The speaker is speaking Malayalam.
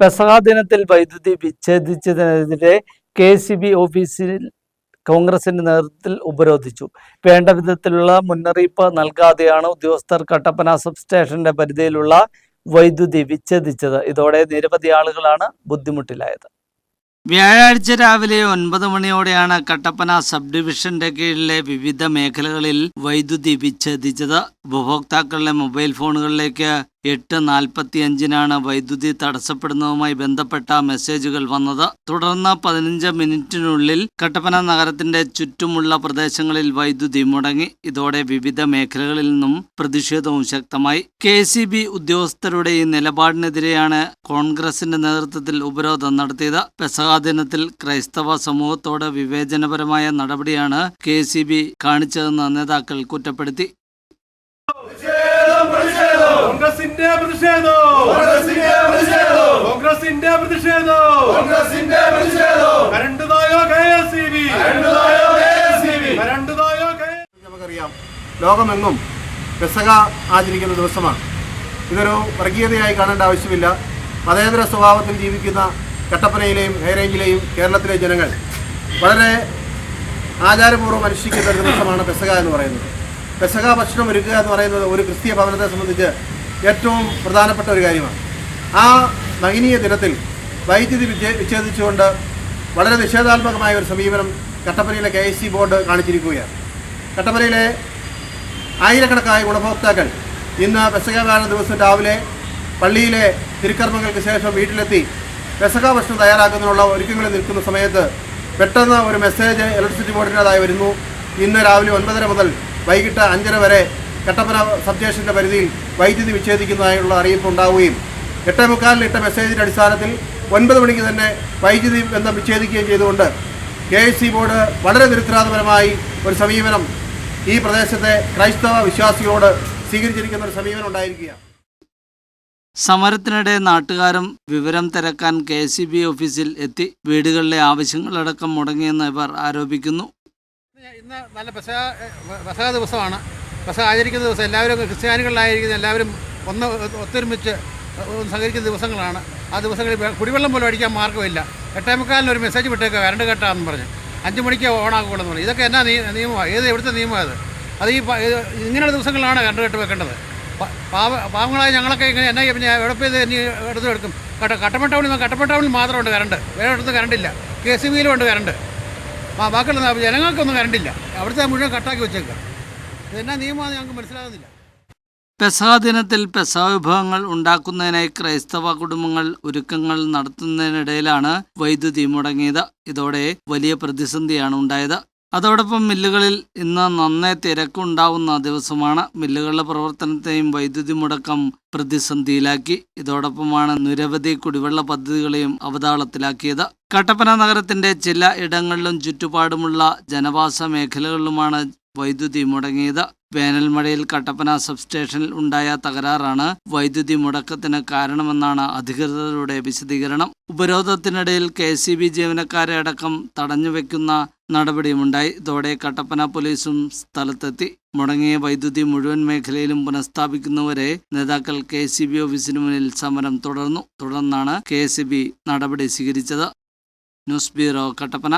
പെസഹ ദിനത്തിൽ വൈദ്യുതി വിച്ഛേദിച്ചതിനെതിരെ കെ സി ബി ഓഫീസിൽ കോൺഗ്രസിന്റെ നേതൃത്വത്തിൽ ഉപരോധിച്ചു. വേണ്ട വിധത്തിലുള്ള മുന്നറിയിപ്പ് നൽകാതെയാണ് ഉദ്യോഗസ്ഥർ കട്ടപ്പന സബ് സ്റ്റേഷന്റെ പരിധിയിലുള്ള വൈദ്യുതി വിച്ഛേദിച്ചത്. ഇതോടെ നിരവധി ആളുകളാണ് ബുദ്ധിമുട്ടിലായത്. വ്യാഴാഴ്ച രാവിലെ ഒൻപത് മണിയോടെയാണ് കട്ടപ്പന സബ് ഡിവിഷന്റെ കീഴിലെ വിവിധ മേഖലകളിൽ വൈദ്യുതി വിച്ഛേദിച്ചത്. ഉപഭോക്താക്കളുടെ മൊബൈൽ ഫോണുകളിലേക്ക് എട്ട് നാൽപ്പത്തിയഞ്ചിനാണ് വൈദ്യുതി തടസ്സപ്പെടുന്നതുമായി ബന്ധപ്പെട്ട മെസ്സേജുകൾ വന്നത്. തുടർന്ന് പതിനഞ്ച് മിനിറ്റിനുള്ളിൽ കട്ടപ്പന നഗരത്തിന്റെ ചുറ്റുമുള്ള പ്രദേശങ്ങളിൽ വൈദ്യുതി മുടങ്ങി. ഇതോടെ വിവിധ മേഖലകളിൽ നിന്നും പ്രതിഷേധവും ശക്തമായി. കെ സി ബി ഉദ്യോഗസ്ഥരുടെ ഈ നിലപാടിനെതിരെയാണ് കോൺഗ്രസിന്റെ നേതൃത്വത്തിൽ ഉപരോധം നടത്തിയത്. പെസഹാദിനത്തിൽ ക്രൈസ്തവ സമൂഹത്തോട് വിവേചനപരമായ നടപടിയാണ് കെ സി ബി കാണിച്ചതെന്ന് നേതാക്കൾ കുറ്റപ്പെടുത്തി. കോൺഗ്രസിന്റെ പ്രതിഷേധം. കോൺഗ്രസിന്റെ പ്രതിഷേധം. Current തായോ K S C B? Current തായോ നമുക്കറിയാം. ലോകമെങ്ങും പെസക ആചരിക്കുന്ന ദിവസമാണ്. ഇതൊരു വർഗീയതയായി കാണേണ്ട ആവശ്യമില്ല. മതേതര സ്വഭാവത്തിൽ ജീവിക്കുന്ന കട്ടപ്പനയിലെയും ഹൈറേഞ്ചിലെയും കേരളത്തിലെ ജനങ്ങൾ വളരെ ആചാരപൂർവം അനുഷ്ഠിക്കുന്ന ഒരു ദിവസമാണ് പെസക എന്ന് പറയുന്നത്. പെസക ഭക്ഷണം ഒരുക്കുക എന്ന് പറയുന്നത് ഒരു ക്രിസ്തീയ ഭവനത്തെ സംബന്ധിച്ച് ഏറ്റവും പ്രധാനപ്പെട്ട ഒരു കാര്യമാണ്. ആ മഹനീയ ദിനത്തിൽ വൈദ്യുതി വിച്ഛേ വിച്ഛേദിച്ചുകൊണ്ട് വളരെ നിഷേധാത്മകമായ ഒരു സമീപനം കട്ടപ്പനയിലെ കെ ബോർഡ് കാണിച്ചിരിക്കുകയാണ്. കട്ടപ്പനയിലെ ആയിരക്കണക്കായ ഗുണഭോക്താക്കൾ ഇന്ന് പെസകകാല ദിവസം രാവിലെ പള്ളിയിലെ തിരുക്കർമ്മങ്ങൾക്ക് ശേഷം വീട്ടിലെത്തി പെസക ഭക്ഷണം തയ്യാറാക്കുന്നതിനുള്ള ഒരുക്കങ്ങളിൽ നിൽക്കുന്ന സമയത്ത് പെട്ടെന്ന് ഒരു മെസ്സേജ് ഇലക്ട്രിസിറ്റി ബോർഡിന്റെതായി വരുന്നു. ഇന്ന് രാവിലെ ഒൻപതര മുതൽ വൈകിട്ട് അഞ്ചര വരെ കട്ടപ്പന സബ് സ്റ്റേഷന്റെ പരിധിയിൽ വൈദ്യുതി വിച്ഛേദിക്കുന്നതായുള്ള അറിയിപ്പ് ഉണ്ടാവുകയും എട്ടേ മുക്കാലിൽ ഇട്ട മെസ്സേജിന്റെ അടിസ്ഥാനത്തിൽ ഒൻപത് മണിക്ക് തന്നെ വൈദ്യുതി ബന്ധം വിച്ഛേദിക്കുകയും ചെയ്തുകൊണ്ട് കെ എസ് സി ബോർഡ് വളരെ നിരുത്തരാധപരമായി ഒരു സമീപനം ഈ പ്രദേശത്തെ ക്രൈസ്തവ വിശ്വാസികളോട് സ്വീകരിച്ചിരിക്കുന്ന ഒരു സമീപനം ഉണ്ടായിരിക്കുകയാണ്. സമരത്തിനിടെ നാട്ടുകാരും വിവരം തിരക്കാൻ കെ എസ് സി ബി ഓഫീസിൽ എത്തി വീടുകളിലെ ആവശ്യങ്ങളടക്കം മുടങ്ങിയെന്ന് ഇവർ ആരോപിക്കുന്നു. ഇന്ന് നല്ല പെസക പെസക ദിവസമാണ്. പെസക ആചരിക്കുന്ന ദിവസം എല്ലാവരും ക്രിസ്ത്യാനികളിലായിരിക്കുന്ന എല്ലാവരും ഒന്ന് ഒത്തൊരുമിച്ച് സഹകരിക്കുന്ന ദിവസങ്ങളാണ്. ആ ദിവസങ്ങളിൽ കുടിവെള്ളം പോലും അടിക്കാൻ മാർഗമില്ല. എട്ടേമുക്കാലിന് ഒരു മെസ്സേജ് വിട്ടേക്കുക കരണ്ട് കെട്ടാന്ന് പറഞ്ഞ്. അഞ്ച് മണിക്ക് ഓണാക്കുള്ളൂ എന്ന് പറഞ്ഞു. ഇതൊക്കെ എന്നാ നിയ- നിയമമാണ് ഏത് എവിടുത്തെ നിയമമാണ് അത് അത് ഈ ഇങ്ങനെയുള്ള ദിവസങ്ങളിലാണ് കരണ്ട് കെട്ട് വെക്കേണ്ടത്. പാവ പാവങ്ങളായ ഞങ്ങളൊക്കെ ഇങ്ങനെ എന്നാ പിന്നെ എവിടെ പോയി ഇത് ഇനി എടുത്ത് എടുക്കും കട്ട കട്ടപ്പെട്ടവണി ടൗണിൽ ടൗണിൽ മാത്രമുണ്ട് കരണ്ട് വേറെ ഇടത്ത് കരണ്ടില്ല കെ സി ബിയിലും ഉണ്ട് കരണ്ട് ആ ബാക്കിയുള്ള ജനങ്ങൾക്കൊന്നും കരണ്ടില്ല. അവിടുത്തെ മുഴുവൻ കട്ടാക്കി വെച്ചേക്കുക ഇതെന്നാ നിയമമാണ് ഞങ്ങൾക്ക് മനസ്സിലാകുന്നില്ല. പെസഹ ദിനത്തിൽ പെസഹ വിഭവങ്ങൾ ഉണ്ടാക്കുന്നതിനായി ക്രൈസ്തവ കുടുംബങ്ങൾ ഒരുക്കങ്ങൾ നടത്തുന്നതിനിടയിലാണ് വൈദ്യുതി മുടങ്ങിയത്. ഇതോടെ വലിയ പ്രതിസന്ധിയാണ് ഉണ്ടായത്. അതോടൊപ്പം മില്ലുകളിൽ ഇന്ന് നന്നേ തിരക്കുണ്ടാവുന്ന ദിവസമാണ്. മില്ലുകളുടെ പ്രവർത്തനത്തെയും വൈദ്യുതി മുടക്കം പ്രതിസന്ധിയിലാക്കി. ഇതോടൊപ്പമാണ് നിരവധി കുടിവെള്ള പദ്ധതികളെയും അവതാളത്തിലാക്കിയത്. കട്ടപ്പന നഗരത്തിന്റെ ചില ഇടങ്ങളിലും ചുറ്റുപാടുമുള്ള ജനവാസ മേഖലകളിലുമാണ് വൈദ്യുതി മുടങ്ങിയത്. വേനൽമഴയിൽ കട്ടപ്പന സബ് സ്റ്റേഷനിൽ ഉണ്ടായ തകരാറാണ് വൈദ്യുതി മുടക്കത്തിന് കാരണമെന്നാണ് അധികൃതരുടെ വിശദീകരണം. ഉപരോധത്തിനിടയിൽ കെ സി ബി ജീവനക്കാരെ അടക്കം തടഞ്ഞുവെക്കുന്ന നടപടിയുമുണ്ടായി. ഇതോടെ കട്ടപ്പന പോലീസും സ്ഥലത്തെത്തി. മുടങ്ങിയ വൈദ്യുതി മുഴുവൻ മേഖലയിലും പുനഃസ്ഥാപിക്കുന്നവരെ നേതാക്കൾ കെ സി ബി ഓഫീസിന് മുന്നിൽ സമരം തുടർന്നു. തുടർന്നാണ് കെ സി ബി നടപടി സ്വീകരിച്ചത്. News bureau Kattappana.